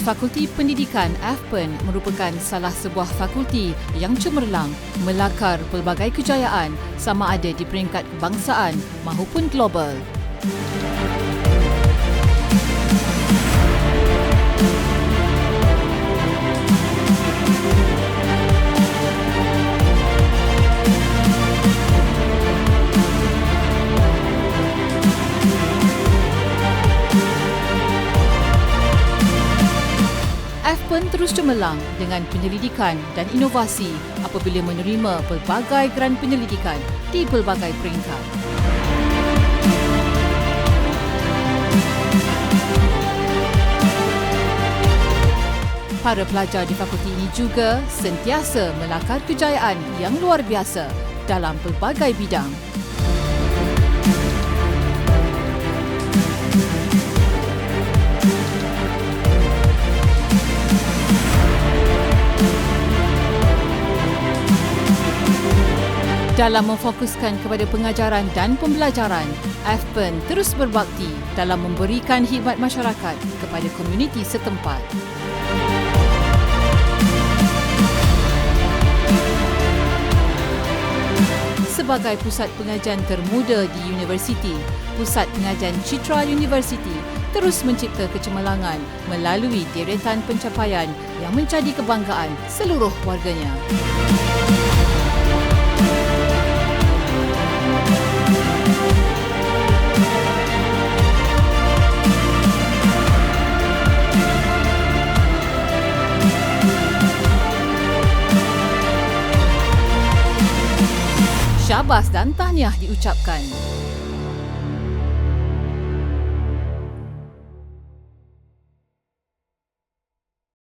Fakulti Pendidikan AFPEN merupakan salah sebuah fakulti yang cemerlang melakar pelbagai kejayaan sama ada di peringkat kebangsaan maupun global. AFPEN terus cemerlang dengan penyelidikan dan inovasi apabila menerima pelbagai geran penyelidikan di pelbagai peringkat. Para pelajar di fakulti ini juga sentiasa melakar kejayaan yang luar biasa dalam pelbagai bidang. Dalam memfokuskan kepada pengajaran dan pembelajaran, AFPEN terus berbakti dalam memberikan khidmat masyarakat kepada komuniti setempat. Sebagai pusat pengajian termuda di universiti, Pusat Pengajian Citra University terus mencipta kecemerlangan melalui deretan pencapaian yang menjadi kebanggaan seluruh warganya. Syabas dan tahniah diucapkan.